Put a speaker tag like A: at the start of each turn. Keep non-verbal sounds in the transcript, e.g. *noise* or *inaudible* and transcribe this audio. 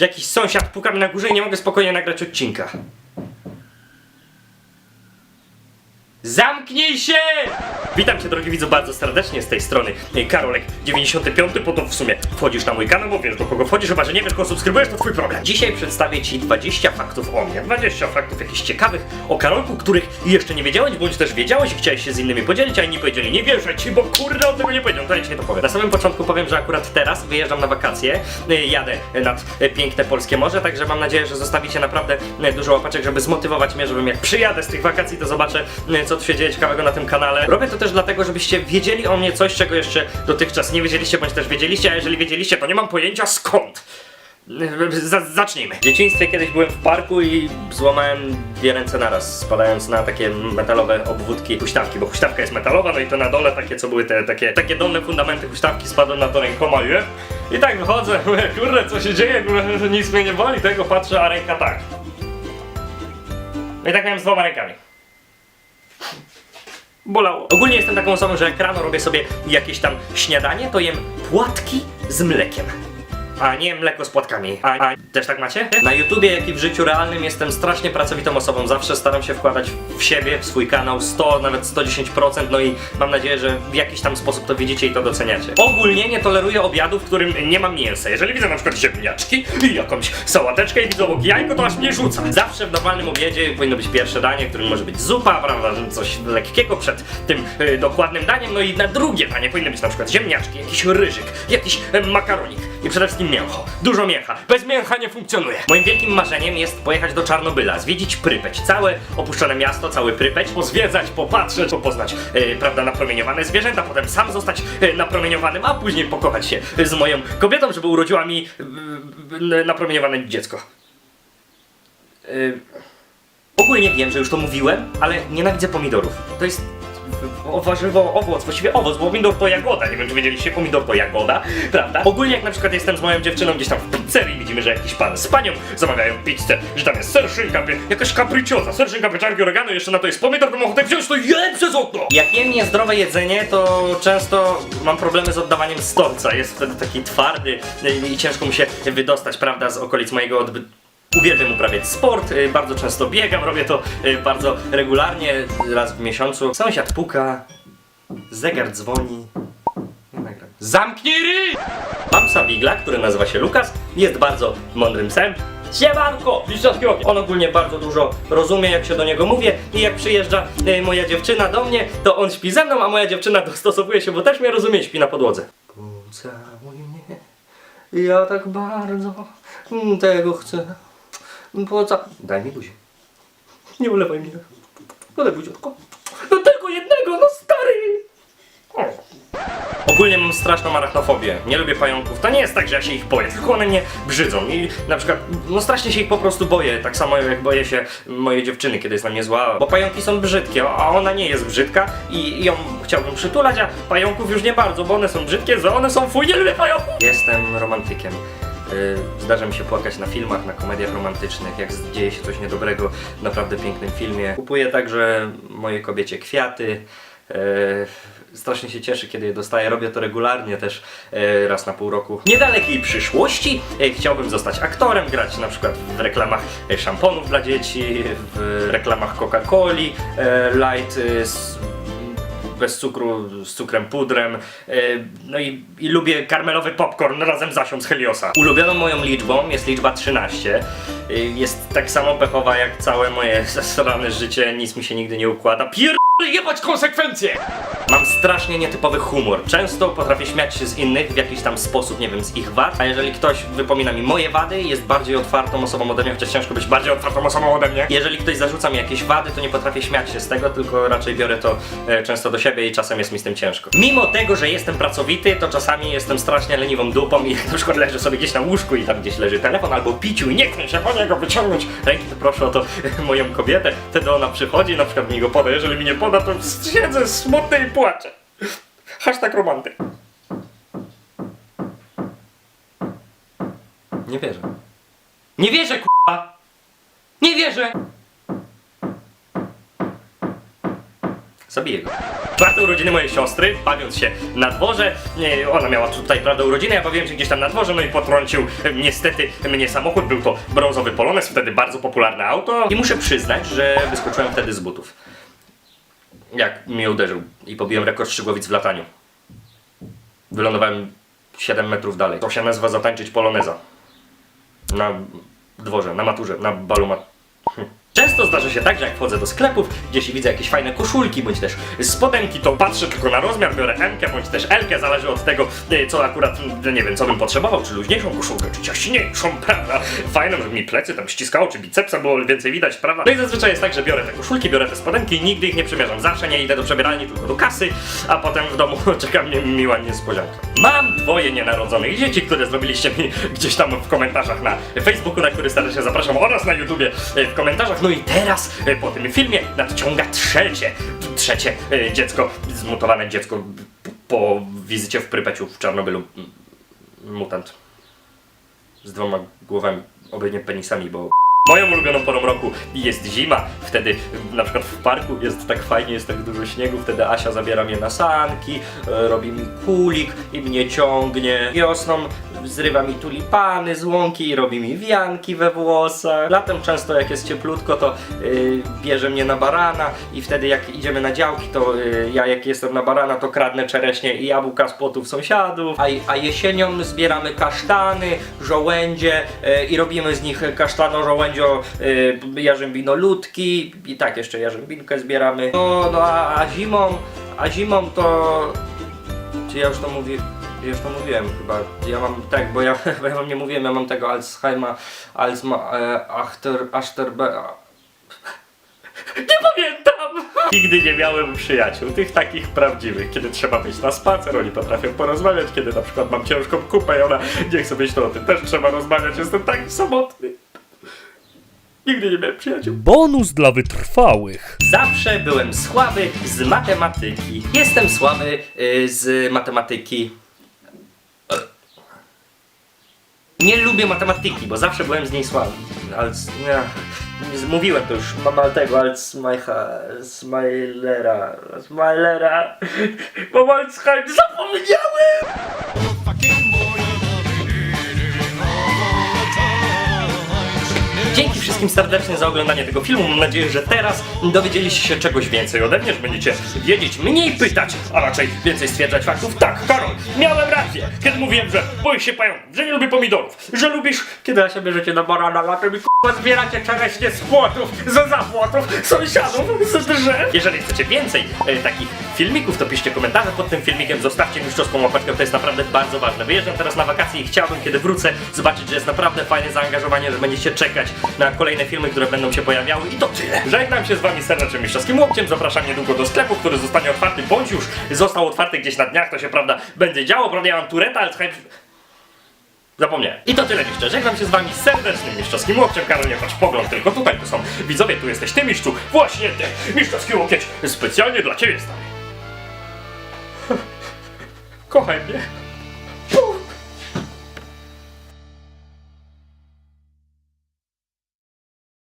A: Jakiś sąsiad puka mi na górze i nie mogę spokojnie nagrać odcinka. Zamknij się! Witam cię drogi widzu bardzo serdecznie z tej strony y, Karolek95, po to w sumie wchodzisz na mój kanał, bo wiesz do kogo wchodzisz, chyba że nie wiesz kogo subskrybujesz, to twój problem. Dzisiaj przedstawię ci 20 faktów o mnie, 20 faktów jakichś ciekawych o Karolku, których jeszcze nie wiedziałeś, bądź też wiedziałeś i chciałeś się z innymi podzielić, a inni powiedzieli nie wierzę ci, bo kurde on tego nie powiedział, to ja dzisiaj to powiem. Na samym początku powiem, że akurat teraz wyjeżdżam na wakacje, y, jadę nad y, piękne polskie morze, także mam nadzieję, że zostawicie naprawdę y, dużo łapaczek, żeby zmotywować mnie, żebym jak przyjadę z tych wakacji, to zobaczę co tu się dzieje ciekawego na tym kanale. Robię to też dlatego, żebyście wiedzieli o mnie coś, czego jeszcze dotychczas nie wiedzieliście, bądź też wiedzieliście, a jeżeli wiedzieliście, to nie mam pojęcia skąd. Z- zacznijmy. W dzieciństwie kiedyś byłem w parku i złamałem dwie ręce naraz, spadając na takie metalowe obwódki huśtawki, bo huśtawka jest metalowa, no i to na dole takie, co były te takie, takie dolne fundamenty huśtawki, spadłem na to rękoma i, i tak wychodzę, *laughs* mówię, kurde, co się dzieje, kurde, nic mnie nie boli, tego patrzę, a ręka tak. No i tak miałem z dwoma rękami. Bolało. Ogólnie jestem taką osobą, że jak rano robię sobie jakieś tam śniadanie, to jem płatki z mlekiem. A nie mleko z płatkami. A, a też tak macie? Na YouTubie, jak i w życiu realnym jestem strasznie pracowitą osobą. Zawsze staram się wkładać w siebie, w swój kanał 100, nawet 110%, no i mam nadzieję, że w jakiś tam sposób to widzicie i to doceniacie. Ogólnie nie toleruję obiadu, w którym nie mam mięsa. Jeżeli widzę na przykład ziemniaczki i jakąś sałateczkę i widzę obok jajko, to aż mnie rzuca. Zawsze w normalnym obiedzie powinno być pierwsze danie, którym może być zupa, prawda, że coś lekkiego przed tym y, dokładnym daniem, no i na drugie danie powinny być na przykład ziemniaczki, jakiś ryżyk, jakiś makaronik i przede wszystkim mięcho. Dużo mięcha. Bez mięcha nie funkcjonuje. Moim wielkim marzeniem jest pojechać do Czarnobyla, zwiedzić Prypeć, całe opuszczone miasto, cały Prypeć, pozwiedzać, popatrzeć, poznać, y, prawda, napromieniowane zwierzęta, potem sam zostać y, napromieniowanym, a później pokochać się z moją kobietą, żeby urodziła mi y, y, napromieniowane dziecko. Y, Ogólnie wiem, że już to mówiłem, ale nienawidzę pomidorów. To jest o- warzywo, owoc, właściwie owoc, bo pomidor to jagoda, nie wiem czy wiedzieliście, pomidor to jagoda, prawda? Ogólnie jak na przykład jestem z moją dziewczyną gdzieś tam w pizzerii, widzimy, że jakiś pan z panią zamawiają pizzę, że tam jest ser, szynka, jakaś capricciosa, ser, szynka, pieczarki, oregano, jeszcze na to jest pomidor, to mam ochotę wziąć to jem przez okno! Jak jem niezdrowe jedzenie, to często mam problemy z oddawaniem stolca, jest wtedy taki twardy y, i ciężko mu się wydostać, prawda, z okolic mojego odbytu. Uwielbiam uprawiać sport, y, bardzo często biegam, robię to y, bardzo regularnie, raz w miesiącu. Sąsiad puka, zegar dzwoni. Zamknij ryj! Mam psa Bigla, który nazywa się Lukas, jest bardzo mądrym psem. Siemanko! Liczowski ogień. On ogólnie bardzo dużo rozumie, jak się do niego mówię i jak przyjeżdża y, moja dziewczyna do mnie, to on śpi ze mną, a moja dziewczyna dostosowuje się, bo też mnie rozumie, śpi na podłodze. Pocałuj mnie, ja tak bardzo tego chcę. Poca... Daj mi buzię. Nie ulewaj mnie. No daj buziutko. No tego jednego, no stary! Ogólnie mam straszną arachnofobię. Nie lubię pająków. To nie jest tak, że ja się ich boję, tylko one mnie brzydzą. I na przykład, no strasznie się ich po prostu boję. Tak samo jak boję się mojej dziewczyny, kiedy jest na mnie zła. Bo pająki są brzydkie, a ona nie jest brzydka i ją chciałbym przytulać, a pająków już nie bardzo, bo one są brzydkie, że one są fuj, nie lubię pająków! Jestem romantykiem. Yy, Zdarza mi się płakać na filmach, na komediach romantycznych, jak dzieje się coś niedobrego w naprawdę pięknym filmie. Kupuję także mojej kobiecie kwiaty. Yy, Strasznie się cieszę, kiedy je dostaję. Robię to regularnie też yy, raz na pół roku. W niedalekiej przyszłości chciałbym zostać aktorem, grać na przykład w reklamach szamponów dla dzieci, w reklamach Coca-Coli, light bez cukru, z cukrem pudrem. Yy, No i, i lubię karmelowy popcorn razem z Asią z Heliosa. Ulubioną moją liczbą jest liczba 13. Yy, Jest tak samo pechowa jak całe moje *laughs* zasrane życie, nic mi się nigdy nie układa. Pier... jebać konsekwencje! Mam strasznie nietypowy humor. Często potrafię śmiać się z innych w jakiś tam sposób, nie wiem, z ich wad, a jeżeli ktoś wypomina mi moje wady, jest bardziej otwartą osobą ode mnie, chociaż ciężko być bardziej otwartą osobą ode mnie. Jeżeli ktoś zarzuca mi jakieś wady, to nie potrafię śmiać się z tego, tylko raczej biorę to e, często do siebie i czasem jest mi z tym ciężko. Mimo tego, że jestem pracowity, to czasami jestem strasznie leniwą dupą i na przykład leżę sobie gdzieś na łóżku i tam gdzieś leży telefon albo piciu i nie chcę się po niego wyciągnąć ręki, to proszę o to *laughs* moją kobietę. Wtedy ona przychodzi, na przykład mi go poda, jeżeli mi nie poda, to siedzę smutny i płaczę. Hashtag romantyk. Nie wierzę. Nie wierzę, k***a! Nie wierzę! Zabiję go. Czwarte urodziny mojej siostry, bawiąc się na dworze, nie, ona miała tutaj, prawda, urodziny, ja bawiłem się gdzieś tam na dworze, no i potrącił e, niestety mnie samochód, był to brązowy Polones, wtedy bardzo popularne auto i muszę przyznać, że wyskoczyłem wtedy z butów. Jak mnie uderzył i pobiłem rekord Szygłowic w lataniu. Wylądowałem 7 metrów dalej. To się nazywa zatańczyć poloneza. Na dworze, na maturze, na balu mat... Często zdarza się tak, że jak wchodzę do sklepów, gdzieś widzę jakieś fajne koszulki, bądź też spodenki, to patrzę tylko na rozmiar, biorę M, bądź też L, zależy od tego, e, co akurat, m, nie wiem, co bym potrzebował, czy luźniejszą koszulkę, czy ciaśniejszą, *laughs* prawda, fajną, żeby mi plecy tam ściskało, czy bicepsa było więcej widać, prawda. No i zazwyczaj jest tak, że biorę te koszulki, biorę te spodenki i nigdy ich nie przymierzam, zawsze nie idę do przebieralni, tylko do kasy, a potem w domu *laughs* czeka mnie miła niespodzianka. Mam dwoje nienarodzonych dzieci, które zrobiliście mi gdzieś tam w komentarzach na Facebooku, na który serdecznie zapraszam, oraz na YouTubie e, w komentarzach. No i teraz e, po tym filmie nadciąga trzecie, trzecie e, dziecko, zmutowane dziecko po wizycie w Prypeciu w Czarnobylu. Mutant. Z dwoma głowami, obydwie penisami, bo Moją ulubioną porą roku jest zima, wtedy na przykład w parku jest tak fajnie, jest tak dużo śniegu, wtedy Asia zabiera mnie na sanki, e, robi mi kulik i mnie ciągnie. Wiosną zrywa mi tulipany z łąki i robi mi wianki we włosach. Latem często jak jest cieplutko, to y, bierze mnie na barana i wtedy jak idziemy na działki, to y, ja jak jestem na barana, to kradnę czereśnie i jabłka z płotów sąsiadów, a, a jesienią zbieramy kasztany, żołędzie y, i robimy z nich kasztano-żołędzio y, jarzębinoludki i tak jeszcze jarzębinkę zbieramy. No, no a, a zimą, a zimą to... Czy ja już to mówię? Ja już to mówiłem chyba. Ja mam tak, bo ja, *laughs* bo ja wam nie mówiłem, ja mam tego Alzheima, Alzma, e, Achter. *laughs* Nie pamiętam! *laughs* Nigdy nie miałem przyjaciół, tych takich prawdziwych, kiedy trzeba wyjść na spacer, oni potrafią porozmawiać, kiedy na przykład mam ciężką kupę i ona nie chce być to o tym też trzeba rozmawiać, jestem taki samotny. Nigdy nie miałem przyjaciół.
B: Bonus dla wytrwałych.
A: Zawsze byłem słaby z matematyki. Jestem słaby y, z matematyki. Nie lubię matematyki, bo zawsze byłem z niej słaby. Nie, nie mówiłem to już, mam Altego, Alzmajcha, Smilera, Smilera, mam *laughs* Alzheimer, zapomniałem! Dzięki wszystkim serdecznie za oglądanie tego filmu. Mam nadzieję, że teraz dowiedzieliście się czegoś więcej ode mnie, że będziecie wiedzieć mniej pytać, a raczej więcej stwierdzać faktów. Tak, Karol, miałem rację, kiedy mówiłem, że boisz się pająków, że nie lubię pomidorów, że lubisz, kiedy ja się bierzecie na barana latem i zbieracie czereśnie z płotów, z zapłotów, sąsiadów, z drzew. Jeżeli chcecie więcej e, takich filmików, to piszcie komentarze pod tym filmikiem, zostawcie mistrzowską łapeczkę, to jest naprawdę bardzo ważne. Wyjeżdżam teraz na wakacje i chciałbym, kiedy wrócę, zobaczyć, że jest naprawdę fajne zaangażowanie, że będziecie czekać na kolejne filmy, które będą się pojawiały i to tyle. Żegnam się z wami serdecznie mistrzowskim łokciem, zapraszam niedługo do sklepu, który zostanie otwarty, bądź już został otwarty gdzieś na dniach, to się prawda będzie działo, prawda ja mam tureta, Alzheimer... Zapomniałem. I to tyle jeszcze. Żegnam się z wami serdecznym mistrzowskim łokciem. Karol, nie pogląd, tylko tutaj to są widzowie, tu jesteś ty mistrzu. Właśnie ty, mistrzowski łokieć. Specjalnie dla ciebie, stary. *laughs* Kochaj mnie.